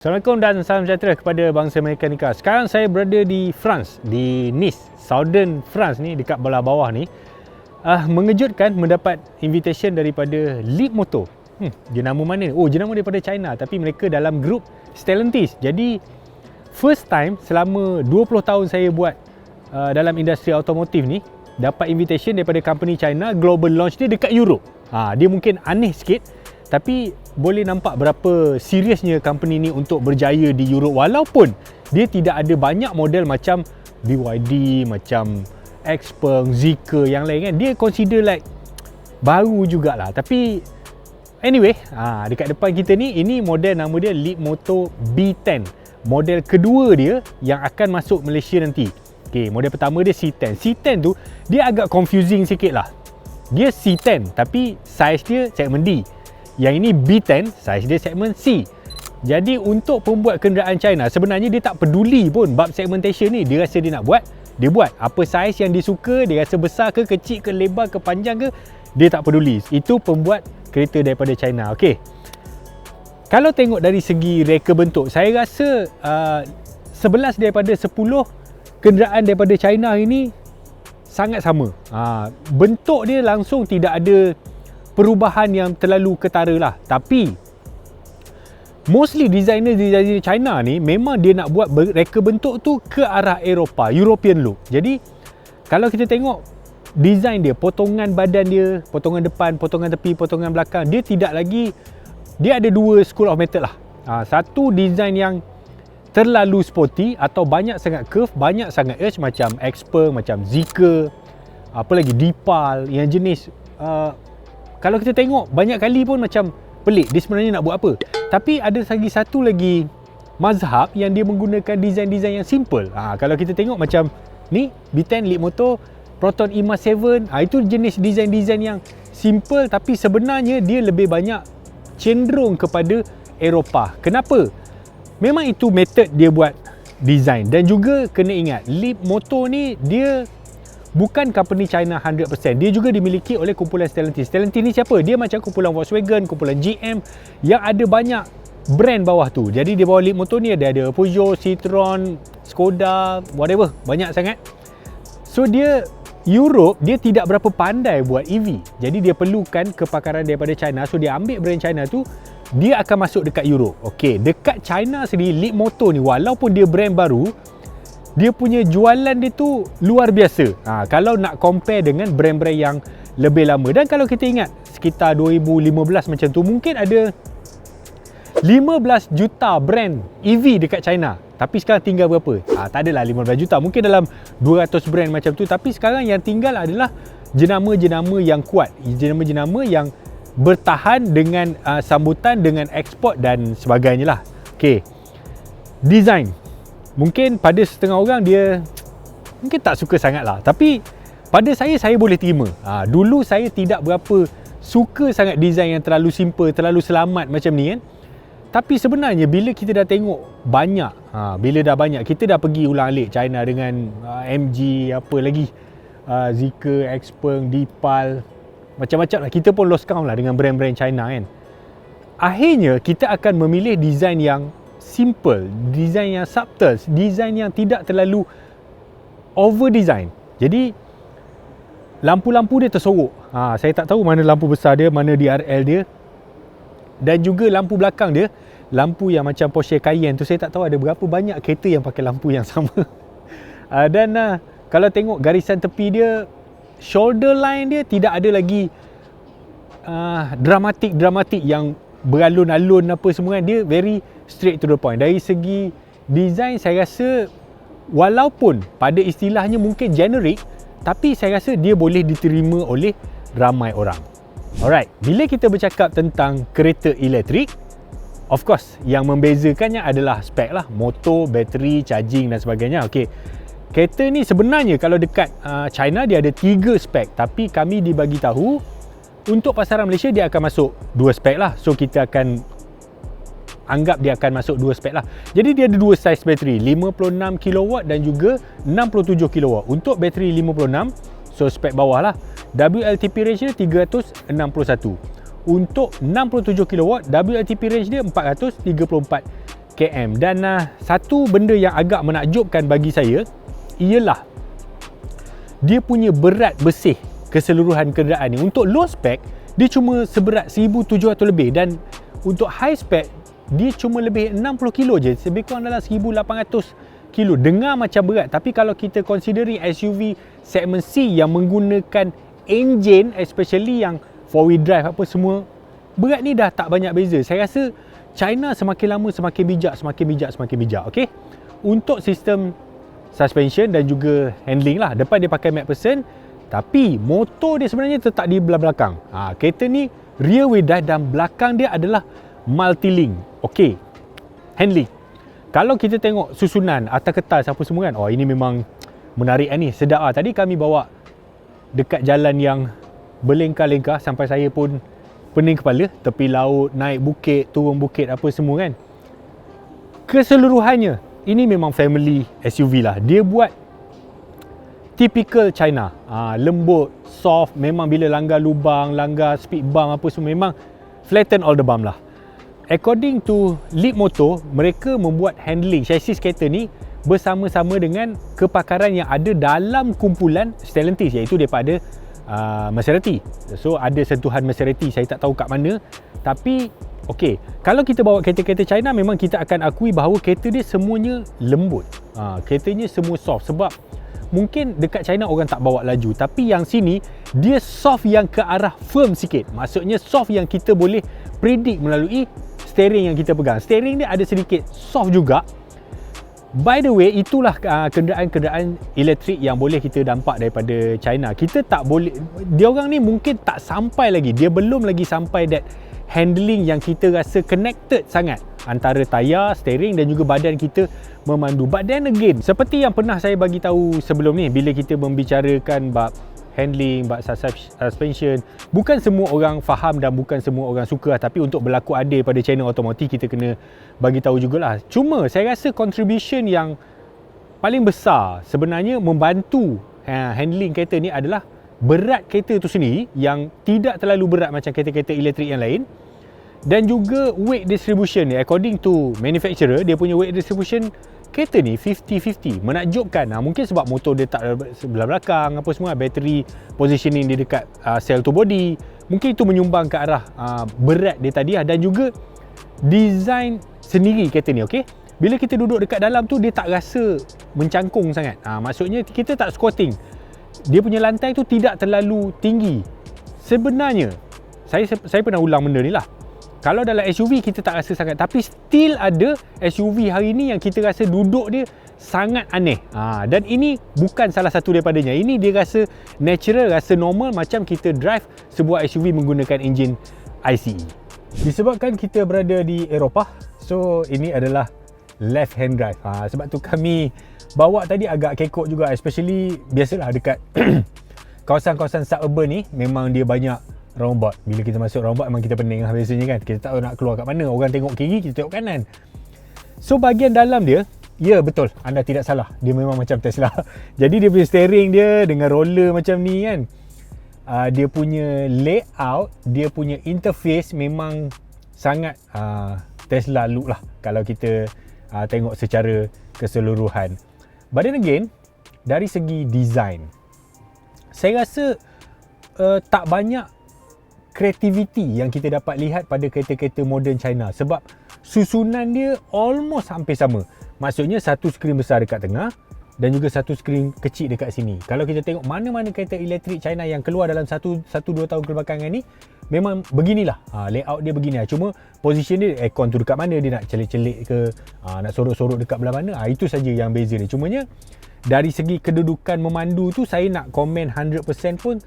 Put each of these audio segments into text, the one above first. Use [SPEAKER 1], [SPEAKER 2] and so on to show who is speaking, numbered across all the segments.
[SPEAKER 1] Assalamualaikum dan salam sejahtera kepada bangsa mekanika. Sekarang saya berada di France, di Nice, Southern France ni dekat belah bawah ni. Uh, mengejutkan mendapat invitation daripada Leap Moto. Hmm, jenama mana? Oh, jenama daripada China tapi mereka dalam grup Stellantis. Jadi first time selama 20 tahun saya buat uh, dalam industri automotif ni dapat invitation daripada company China global launch dia dekat Europe. Ha, dia mungkin aneh sikit tapi boleh nampak berapa seriusnya company ni untuk berjaya di Europe walaupun dia tidak ada banyak model macam BYD, macam Xpeng, Zeekr yang lain kan. Dia consider like baru jugalah. Tapi anyway, ha, dekat depan kita ni ini model nama dia Leapmotor B10. Model kedua dia yang akan masuk Malaysia nanti. Okay, model pertama dia C10. C10 tu dia agak confusing sikit lah. Dia C10 tapi size dia segmen D. Yang ini B10, saiz dia segmen C. Jadi untuk pembuat kenderaan China, sebenarnya dia tak peduli pun bab segmentation ni. Dia rasa dia nak buat, dia buat. Apa saiz yang dia suka, dia rasa besar ke, kecil ke, lebar ke, panjang ke, dia tak peduli. Itu pembuat kereta daripada China. Okey. Kalau tengok dari segi reka bentuk, saya rasa uh, 11 daripada 10 kenderaan daripada China ini sangat sama. Uh, bentuk dia langsung tidak ada perubahan yang terlalu ketara lah. Tapi mostly designer-designer China ni memang dia nak buat reka bentuk tu ke arah Eropah, European look. Jadi kalau kita tengok design dia, potongan badan dia potongan depan, potongan tepi, potongan belakang dia tidak lagi dia ada dua school of method lah. Ha, satu design yang terlalu sporty atau banyak sangat curve, banyak sangat edge macam Xpeng, macam Zeekr apa lagi Deepal yang jenis uh, kalau kita tengok banyak kali pun macam pelik dia sebenarnya nak buat apa. Tapi ada lagi satu lagi mazhab yang dia menggunakan design-design yang simple. Ha, kalau kita tengok macam ni B10 Leap Motor Proton EMA 7 ha, itu jenis design-design yang simple tapi sebenarnya dia lebih banyak cenderung kepada Eropah. Kenapa? memang itu method dia buat design. Dan juga kena ingat Leap Motor ni dia bukan company China 100%. Dia juga dimiliki oleh kumpulan Stellantis. Stellantis ni siapa? Dia macam kumpulan Volkswagen, kumpulan GM yang ada banyak brand bawah tu. Jadi di bawah Leapmotor ni ada ada Peugeot, Citroen, Skoda, whatever. Banyak sangat. So dia Europe dia tidak berapa pandai buat EV. Jadi dia perlukan kepakaran daripada China. So dia ambil brand China tu dia akan masuk dekat Europe. Okey, dekat China sendiri Leapmotor ni walaupun dia brand baru, dia punya jualan dia tu luar biasa. Ha, kalau nak compare dengan brand-brand yang lebih lama. Dan kalau kita ingat sekitar 2015 macam tu mungkin ada 15 juta brand EV dekat China. Tapi sekarang tinggal berapa? Ha, tak adalah 15 juta. Mungkin dalam 200 brand macam tu. Tapi sekarang yang tinggal adalah jenama-jenama yang kuat. Jenama-jenama yang bertahan dengan uh, sambutan, dengan ekspor dan sebagainya lah. Okay. Design mungkin pada setengah orang dia mungkin tak suka sangat lah tapi pada saya saya boleh terima. Ha, dulu saya tidak berapa suka sangat design yang terlalu simple terlalu selamat macam ni kan. Tapi sebenarnya bila kita dah tengok banyak ha, bila dah banyak kita dah pergi ulang alik China dengan uh, ha, MG apa lagi uh, Zeekr, Xpeng, Deepal macam-macam lah. Kita pun lost count lah dengan brand-brand China kan. Akhirnya kita akan memilih design yang simple, design yang subtle, design yang tidak terlalu over design. Jadi lampu-lampu dia tersorok. Ha, saya tak tahu mana lampu besar dia, mana DRL dia. Dan juga lampu belakang dia, lampu yang macam Porsche Cayenne tu saya tak tahu ada berapa banyak kereta yang pakai lampu yang sama. Ha, dan uh, kalau tengok garisan tepi dia, shoulder line dia tidak ada lagi uh, dramatik-dramatik yang beralun-alun apa semua kan dia very straight to the point. Dari segi design saya rasa walaupun pada istilahnya mungkin generic tapi saya rasa dia boleh diterima oleh ramai orang. Alright bila kita bercakap tentang kereta elektrik of course yang membezakannya adalah spek lah. Motor, bateri, charging dan sebagainya. Ok kereta ni sebenarnya kalau dekat uh, China dia ada tiga spek. Tapi kami dibagi tahu untuk pasaran Malaysia dia akan masuk dua spek lah. So kita akan anggap dia akan masuk dua spek lah. Jadi dia ada dua saiz bateri 56 kW dan juga 67 kW untuk bateri 56 so spek bawah lah. WLTP range dia 361 untuk 67 kW WLTP range dia 434 km. Dan uh, satu benda yang agak menakjubkan bagi saya ialah dia punya berat bersih keseluruhan kenderaan ni. Untuk low spec dia cuma seberat 1700 lebih. Dan untuk high spec dia cuma lebih 60 kilo je. Lebih kurang dalam 1800 kilo. Dengar macam berat. Tapi kalau kita considering SUV segmen C yang menggunakan engine especially yang 4 wheel drive apa semua berat ni dah tak banyak beza. Saya rasa China semakin lama semakin bijak semakin bijak semakin bijak okey? Untuk sistem suspension dan juga handling lah. Depan dia pakai MacPherson tapi motor dia sebenarnya tetap di belah belakang. Ha, kereta ni rear wheel drive dan belakang dia adalah multi-link. Okey. Handling. Kalau kita tengok susunan atas kertas apa semua kan. Oh ini memang menarik lah ni. Sedap lah. Tadi kami bawa dekat jalan yang berlengkar-lengkar sampai saya pun pening kepala. Tepi laut, naik bukit, turun bukit apa semua kan. Keseluruhannya ini memang family SUV lah. Dia buat typical China. Ha, lembut, soft, memang bila langgar lubang, langgar speed bump apa semua memang flatten all the bump lah. According to Leap Motor, mereka membuat handling chassis kereta ni bersama-sama dengan kepakaran yang ada dalam kumpulan Stellantis iaitu daripada uh, Maserati. So ada sentuhan Maserati, saya tak tahu kat mana. Tapi okey, kalau kita bawa kereta-kereta China memang kita akan akui bahawa kereta dia semuanya lembut. Ha, keretanya semua soft sebab mungkin dekat China orang tak bawa laju tapi yang sini dia soft yang ke arah firm sikit maksudnya soft yang kita boleh predict melalui steering yang kita pegang. Steering dia ada sedikit soft juga. By the way itulah uh, kenderaan-kenderaan elektrik yang boleh kita nampak daripada China. Kita tak boleh dia orang ni mungkin tak sampai lagi. Dia belum lagi sampai that handling yang kita rasa connected sangat antara tayar, steering dan juga badan kita memandu. But then again, seperti yang pernah saya bagi tahu sebelum ni bila kita membicarakan bab handling, bab suspension, bukan semua orang faham dan bukan semua orang suka tapi untuk berlaku adil pada channel otomotif kita kena bagi tahu jugalah. Cuma saya rasa contribution yang paling besar sebenarnya membantu ha, handling kereta ni adalah berat kereta tu sendiri yang tidak terlalu berat macam kereta-kereta elektrik yang lain. Dan juga weight distribution. Ni according to manufacturer dia punya weight distribution kereta ni 50-50 menakjubkan. Ha, mungkin sebab motor dia tak sebelah belakang apa semua. Bateri positioning dia dekat uh, cell to body. Mungkin itu menyumbang ke arah uh, berat dia tadi. Dan juga design sendiri kereta ni okey? Bila kita duduk dekat dalam tu dia tak rasa mencangkung sangat. Ha, maksudnya kita tak squatting. Dia punya lantai tu tidak terlalu tinggi. Sebenarnya saya saya pernah ulang benda ni lah. Kalau dalam SUV kita tak rasa sangat tapi still ada SUV hari ni yang kita rasa duduk dia sangat aneh. Ha, dan ini bukan salah satu daripadanya. Ini dia rasa natural, rasa normal macam kita drive sebuah SUV menggunakan enjin ICE. Disebabkan kita berada di Eropah, so ini adalah left hand drive. Ha, sebab tu kami bawa tadi agak kekok juga especially biasalah dekat kawasan-kawasan suburban ni memang dia banyak roundabout bila kita masuk roundabout memang kita pening lah biasanya kan. Kita tak tahu nak keluar kat mana. Orang tengok kiri kita tengok kanan. So bahagian dalam dia ya betul. Anda tidak salah. Dia memang macam Tesla. Jadi dia punya steering dia dengan roller macam ni kan. Uh, dia punya layout dia punya interface memang sangat uh, Tesla look lah. Kalau kita uh, tengok secara keseluruhan. But then again, dari segi design, saya rasa uh, tak banyak kreativiti yang kita dapat lihat pada kereta-kereta moden China sebab susunan dia almost hampir sama. Maksudnya satu skrin besar dekat tengah dan juga satu skrin kecil dekat sini. Kalau kita tengok mana-mana kereta elektrik China yang keluar dalam satu satu dua tahun kebelakangan ni, memang beginilah ha, layout dia begini lah. cuma position dia aircon tu dekat mana dia nak celik-celik ke ha, nak sorok-sorok dekat belah mana ha, itu saja yang beza dia cumanya dari segi kedudukan memandu tu saya nak komen 100% pun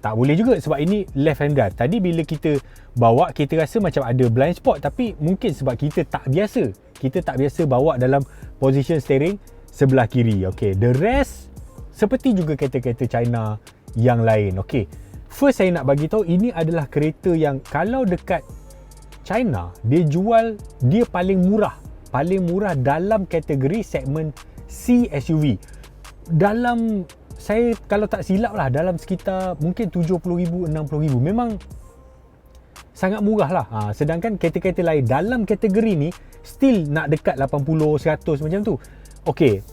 [SPEAKER 1] tak boleh juga sebab ini left hand drive tadi bila kita bawa kita rasa macam ada blind spot. Tapi mungkin sebab kita tak biasa. Kita tak biasa bawa dalam position steering sebelah kiri. Okay. the rest seperti juga kereta-kereta China yang lain. Okay. First saya nak bagi tahu ini adalah kereta yang kalau dekat China dia jual dia paling murah. Paling murah dalam kategori segmen C SUV dalam saya kalau tak silap lah dalam sekitar mungkin 70,000 60,000 memang sangat murah lah. Ha, sedangkan kereta-kereta lain dalam kategori ni still nak dekat 80, 100 macam tu. Okay,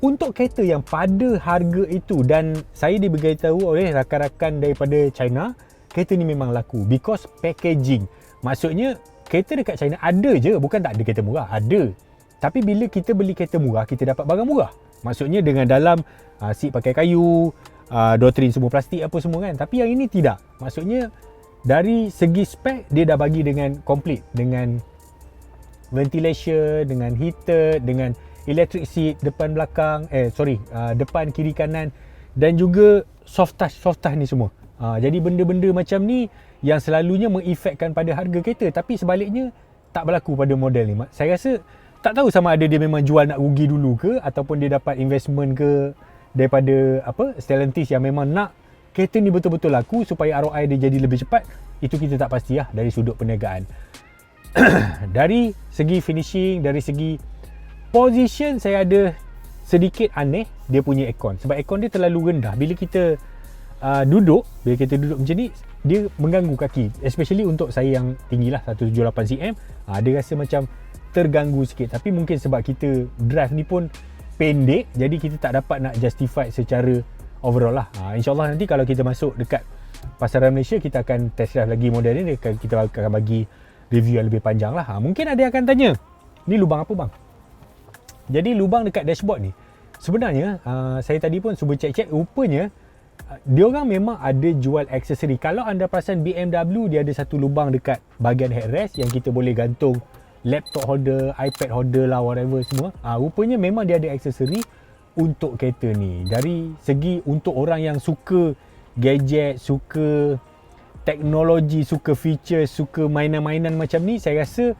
[SPEAKER 1] untuk kereta yang pada harga itu dan saya diberitahu oleh rakan-rakan daripada China, kereta ni memang laku because packaging. Maksudnya kereta dekat China ada je, bukan tak ada kereta murah, ada. Tapi bila kita beli kereta murah, kita dapat barang murah. Maksudnya dengan dalam uh, seat pakai kayu, uh, doktrin semua plastik apa semua kan. Tapi yang ini tidak. Maksudnya dari segi spek dia dah bagi dengan complete dengan ventilation, dengan heater, dengan electric seat depan belakang, eh sorry, uh, depan kiri kanan dan juga soft touch, soft touch ni semua. Uh, jadi benda-benda macam ni yang selalunya mengefekkan pada harga kereta tapi sebaliknya tak berlaku pada model ni. Saya rasa tak tahu sama ada dia memang jual nak rugi dulu ke ataupun dia dapat investment ke daripada apa Stellantis yang memang nak kereta ni betul-betul laku supaya ROI dia jadi lebih cepat? Itu kita tak pasti lah dari sudut perniagaan. Dari segi finishing dari segi position saya ada sedikit aneh dia punya aircon. Sebab aircon dia terlalu rendah. Bila kita uh, duduk bila kita duduk macam ni dia mengganggu kaki. Especially untuk saya yang tinggi lah 178 cm uh, dia rasa macam terganggu sikit tapi mungkin sebab kita drive ni pun pendek jadi kita tak dapat nak justify secara overall lah. Ha, InsyaAllah nanti kalau kita masuk dekat pasaran Malaysia kita akan test drive lagi model ni kita akan bagi review yang lebih panjang lah. Ha, mungkin ada yang akan tanya ni lubang apa bang? Jadi lubang dekat dashboard ni sebenarnya uh, saya tadi pun cuba cek-cek rupanya uh, dia orang memang ada jual aksesori. Kalau anda perasan BMW dia ada satu lubang dekat bahagian headrest yang kita boleh gantung laptop holder, iPad holder lah whatever semua. Ah uh, rupanya memang dia ada aksesori untuk kereta ni. Dari segi untuk orang yang suka gadget suka teknologi suka feature suka mainan-mainan macam ni saya rasa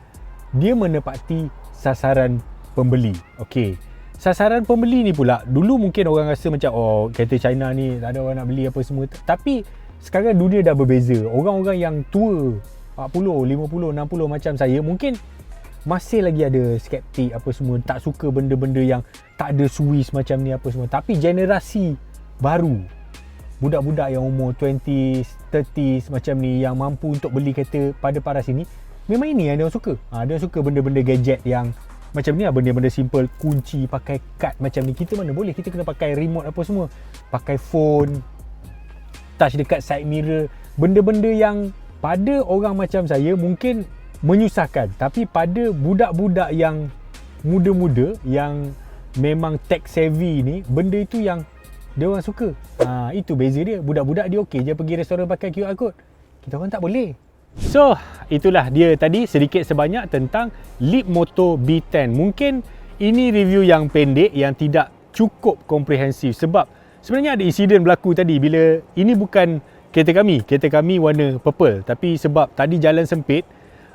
[SPEAKER 1] dia menepati sasaran pembeli. Okey. Sasaran pembeli ni pula dulu mungkin orang rasa macam oh kereta China ni tak ada orang nak beli apa semua. Tapi sekarang dunia dah berbeza. Orang-orang yang tua 40 50 60 macam saya mungkin masih lagi ada skeptik apa semua tak suka benda-benda yang tak ada Swiss macam ni apa semua. Tapi generasi baru budak-budak yang umur 20s 30s macam ni yang mampu untuk beli kereta pada paras ini memang ini yang dia suka. Ha, dia suka benda-benda gadget yang macam ni lah benda-benda simple kunci pakai kad macam ni. Kita mana boleh kita kena pakai remote apa semua. Pakai phone touch dekat side mirror. Benda-benda yang pada orang macam saya mungkin menyusahkan. Tapi pada budak-budak yang muda-muda yang memang tech savvy ni benda itu yang dia orang suka. Ha, itu beza dia. Budak-budak dia okey je pergi restoran pakai QR code. Kita orang tak boleh. So itulah dia tadi sedikit sebanyak tentang Leap Moto B10 mungkin ini review yang pendek yang tidak cukup komprehensif sebab sebenarnya ada insiden berlaku tadi bila ini bukan kereta kami. Kereta kami warna purple. Tapi sebab tadi jalan sempit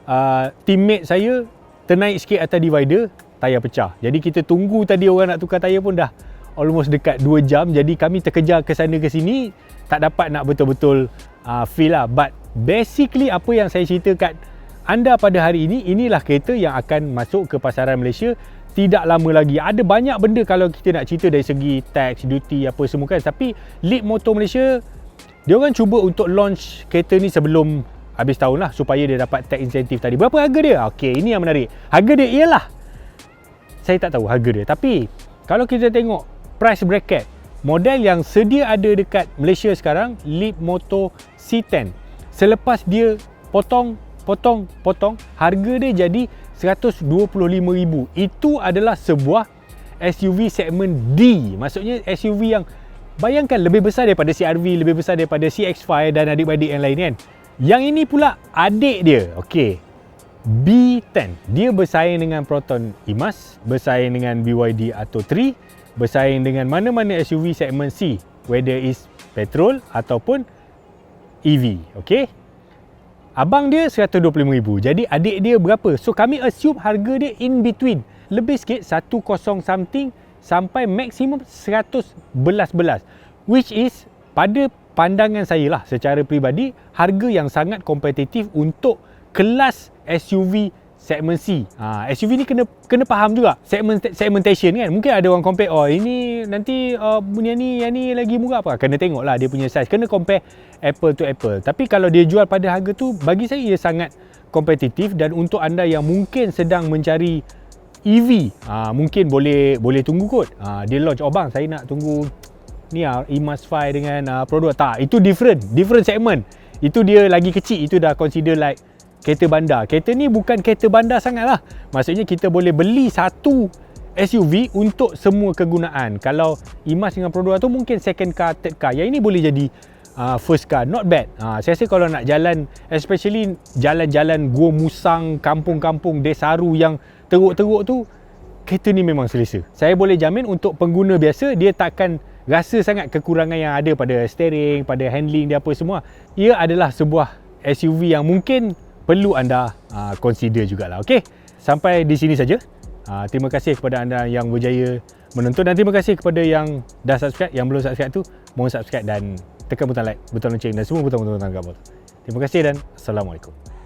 [SPEAKER 1] uh, teammate saya ternaik sikit atas divider tayar pecah. Jadi kita tunggu tadi orang nak tukar tayar pun dah almost dekat 2 jam. Jadi kami terkejar ke sana ke sini tak dapat nak betul-betul uh, feel lah. But basically apa yang saya ceritakan anda pada hari ini inilah kereta yang akan masuk ke pasaran Malaysia tidak lama lagi. Ada banyak benda kalau kita nak cerita dari segi tax, duty apa semua kan. Tapi Leap Motor Malaysia dia orang cuba untuk launch kereta ni sebelum habis tahun lah supaya dia dapat tax incentive tadi. Berapa harga dia? Okey, ini yang menarik. Harga dia ialah saya tak tahu harga dia. Tapi kalau kita tengok price bracket model yang sedia ada dekat Malaysia sekarang, Leap Moto C10. Selepas dia potong potong potong harga dia jadi 125,000. Itu adalah sebuah SUV segmen D. Maksudnya SUV yang bayangkan lebih besar daripada CRV, lebih besar daripada CX-5 dan adik-adik yang lain kan. Yang ini pula adik dia. Okey. B10. Dia bersaing dengan Proton Imas, bersaing dengan BYD Atto 3, bersaing dengan mana-mana SUV segmen C, whether is petrol ataupun EV. Okey. Abang dia 125,000. Jadi adik dia berapa? So kami assume harga dia in between. Lebih sikit 10 something sampai maksimum 100 belas-belas. Which is pada pandangan saya lah secara peribadi harga yang sangat kompetitif untuk kelas SUV segmen C. Ha, SUV ni kena kena faham juga segment segmentation kan. Mungkin ada orang compare oh ini nanti uh, punya ni yang ni lagi murah apa. Kena tengok lah dia punya size. Kena compare apple to apple. Tapi kalau dia jual pada harga tu bagi saya ia sangat kompetitif dan untuk anda yang mungkin sedang mencari EV, ha, mungkin boleh boleh tunggu kot. Ha, dia launch oh bang saya nak tunggu ni ah 5 dengan uh, Pro 2 tak itu different different segment itu dia lagi kecil itu dah consider like kereta bandar. Kereta ni bukan kereta bandar sangat lah. Maksudnya kita boleh beli satu SUV untuk semua kegunaan. Kalau Imas dengan Pro 2 tu mungkin second car, third car. Yang ini boleh jadi uh, first car. Not bad. Uh, saya rasa kalau nak jalan, especially jalan-jalan Gua Musang, kampung-kampung Desaru yang teruk-teruk tu, kereta ni memang selesa. Saya boleh jamin untuk pengguna biasa, dia takkan rasa sangat kekurangan yang ada pada steering, pada handling dia apa semua. Ia adalah sebuah SUV yang mungkin perlu anda uh, consider jugalah. Okey. Sampai di sini saja. Uh, terima kasih kepada anda yang berjaya menonton dan terima kasih kepada yang dah subscribe, yang belum subscribe tu mohon subscribe dan tekan butang like, butang lonceng dan semua butang-butang kabel. Terima kasih dan assalamualaikum.